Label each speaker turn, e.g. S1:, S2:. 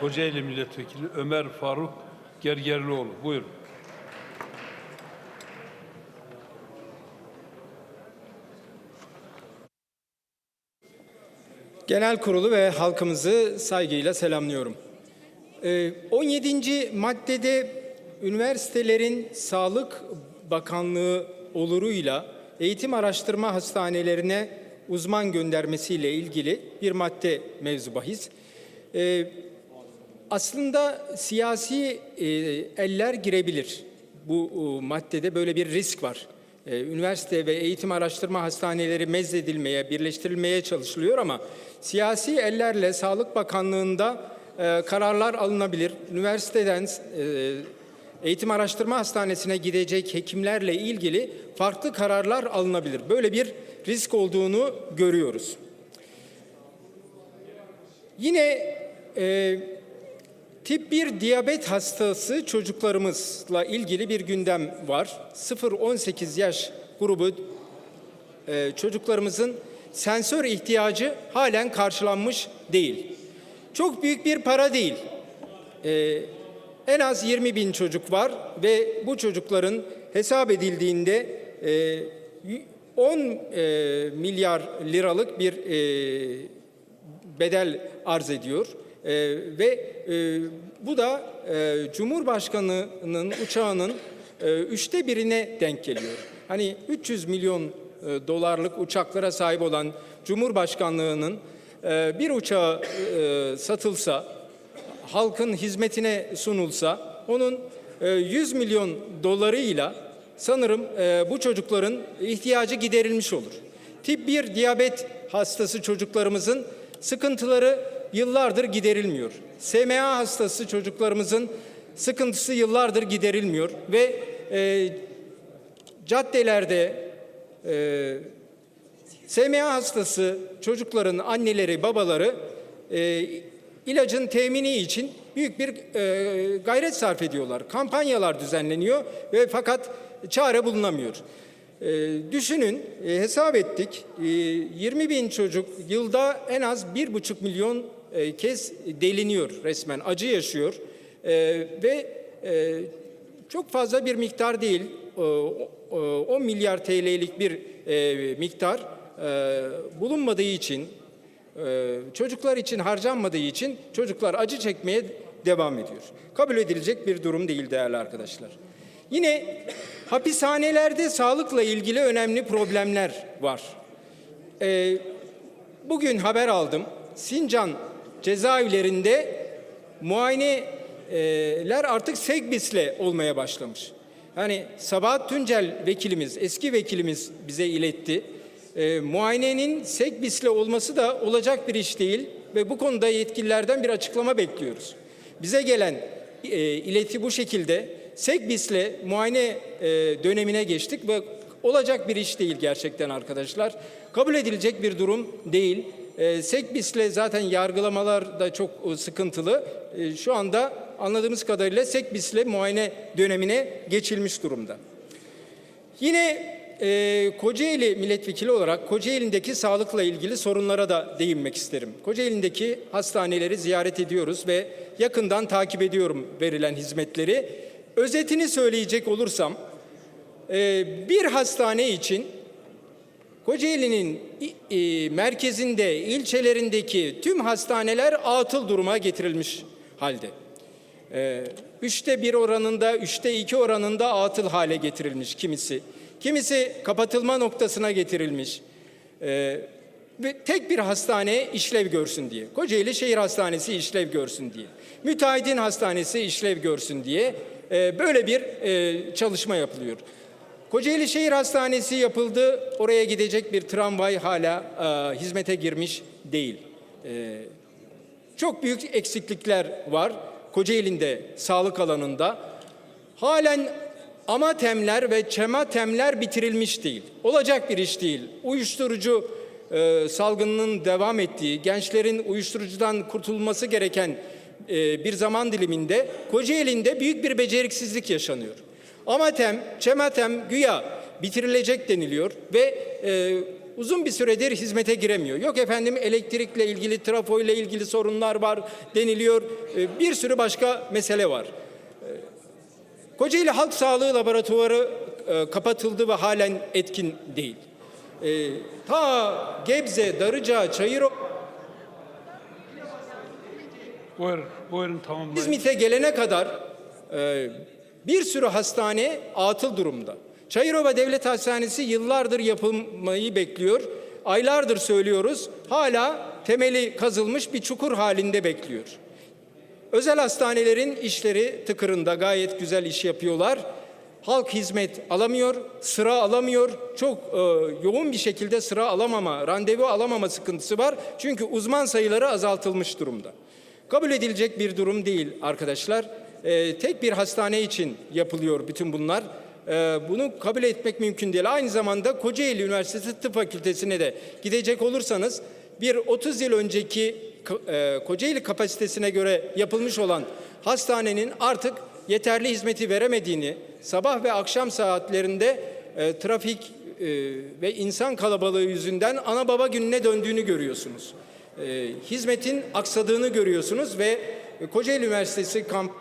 S1: Kocaeli Milletvekili Ömer Faruk Gergerlioğlu. Buyurun.
S2: Genel kurulu ve halkımızı saygıyla selamlıyorum. Ee, 17. maddede üniversitelerin Sağlık Bakanlığı oluruyla eğitim araştırma hastanelerine uzman göndermesiyle ilgili bir madde mevzu bahis. Aslında siyasi e, eller girebilir. Bu e, maddede böyle bir risk var. E, üniversite ve eğitim araştırma hastaneleri mezledilmeye, birleştirilmeye çalışılıyor ama siyasi ellerle Sağlık Bakanlığı'nda e, kararlar alınabilir. Üniversiteden e, eğitim araştırma hastanesine gidecek hekimlerle ilgili farklı kararlar alınabilir. Böyle bir risk olduğunu görüyoruz. Yine e, tip 1 diyabet hastası çocuklarımızla ilgili bir gündem var. 0-18 yaş grubu e, çocuklarımızın sensör ihtiyacı halen karşılanmış değil. Çok büyük bir para değil. E, en az 20 bin çocuk var ve bu çocukların hesap edildiğinde e, 10 e, milyar liralık bir e, bedel arz ediyor. E, ve e, bu da e, Cumhurbaşkanı'nın uçağının e, üçte birine denk geliyor. Hani 300 milyon e, dolarlık uçaklara sahip olan Cumhurbaşkanlığının e, bir uçağı e, satılsa, halkın hizmetine sunulsa, onun e, 100 milyon dolarıyla sanırım e, bu çocukların ihtiyacı giderilmiş olur. Tip 1 diyabet hastası çocuklarımızın sıkıntıları yıllardır giderilmiyor. SMA hastası çocuklarımızın sıkıntısı yıllardır giderilmiyor ve e, caddelerde e, SMA hastası çocukların anneleri, babaları e, ilacın temini için büyük bir e, gayret sarf ediyorlar. Kampanyalar düzenleniyor ve fakat çare bulunamıyor. E, düşünün, e, hesap ettik. E, 20 bin çocuk yılda en az 1,5 milyon e, kez deliniyor resmen, acı yaşıyor. E, ve e, çok fazla bir miktar değil, e, o- e, 10 milyar TL'lik bir e, miktar e, bulunmadığı için, e, çocuklar için harcanmadığı için çocuklar acı çekmeye devam ediyor. Kabul edilecek bir durum değil değerli arkadaşlar. Yine hapishanelerde sağlıkla ilgili önemli problemler var. Ee, bugün haber aldım. Sincan cezaevlerinde muayeneler artık Segbis'le olmaya başlamış. Yani Sabahat Tuncel vekilimiz, eski vekilimiz bize iletti. Ee, muayenenin Segbis'le olması da olacak bir iş değil ve bu konuda yetkililerden bir açıklama bekliyoruz. Bize gelen e, ileti bu şekilde. Segbis'le muayene e, dönemine geçtik ve olacak bir iş değil gerçekten arkadaşlar. Kabul edilecek bir durum değil. E, Sekbis'le zaten yargılamalar da çok e, sıkıntılı. E, şu anda anladığımız kadarıyla Sekbis'le muayene dönemine geçilmiş durumda. Yine e, Kocaeli milletvekili olarak Kocaeli'ndeki sağlıkla ilgili sorunlara da değinmek isterim. Kocaeli'ndeki hastaneleri ziyaret ediyoruz ve yakından takip ediyorum verilen hizmetleri. Özetini söyleyecek olursam, e, bir hastane için Kocaeli'nin i- merkezinde, ilçelerindeki tüm hastaneler atıl duruma getirilmiş halde. Ee, üçte bir oranında, üçte iki oranında atıl hale getirilmiş kimisi. Kimisi kapatılma noktasına getirilmiş. Ee, ve tek bir hastane işlev görsün diye. Kocaeli Şehir Hastanesi işlev görsün diye. Müteahhidin Hastanesi işlev görsün diye e, böyle bir e, çalışma yapılıyor. Kocaeli Şehir Hastanesi yapıldı. Oraya gidecek bir tramvay hala e, hizmete girmiş değil. E, çok büyük eksiklikler var Kocaeli'nde sağlık alanında. Halen amatemler ve çematemler bitirilmiş değil. Olacak bir iş değil. Uyuşturucu e, salgınının devam ettiği, gençlerin uyuşturucudan kurtulması gereken e, bir zaman diliminde Kocaeli'nde büyük bir beceriksizlik yaşanıyor. Amatem, çematem güya bitirilecek deniliyor ve e, uzun bir süredir hizmete giremiyor. Yok efendim elektrikle ilgili, trafo ile ilgili sorunlar var deniliyor. E, bir sürü başka mesele var. E, Kocaeli Halk Sağlığı Laboratuvarı e, kapatıldı ve halen etkin değil. E, ta Gebze, Darıca, Çayırova
S1: Buyurun, buyurun tamamlayın.
S2: İzmit'e gelene kadar e, bir sürü hastane atıl durumda. Çayırova Devlet Hastanesi yıllardır yapılmayı bekliyor. Aylardır söylüyoruz. Hala temeli kazılmış bir çukur halinde bekliyor. Özel hastanelerin işleri tıkırında gayet güzel iş yapıyorlar. Halk hizmet alamıyor, sıra alamıyor. Çok e, yoğun bir şekilde sıra alamama, randevu alamama sıkıntısı var. Çünkü uzman sayıları azaltılmış durumda. Kabul edilecek bir durum değil arkadaşlar. E, tek bir hastane için yapılıyor bütün bunlar. E, bunu kabul etmek mümkün değil. Aynı zamanda Kocaeli Üniversitesi Tıp Fakültesi'ne de gidecek olursanız bir 30 yıl önceki e, Kocaeli kapasitesine göre yapılmış olan hastanenin artık yeterli hizmeti veremediğini, sabah ve akşam saatlerinde e, trafik e, ve insan kalabalığı yüzünden ana baba gününe döndüğünü görüyorsunuz. E, hizmetin aksadığını görüyorsunuz ve Kocaeli Üniversitesi kamp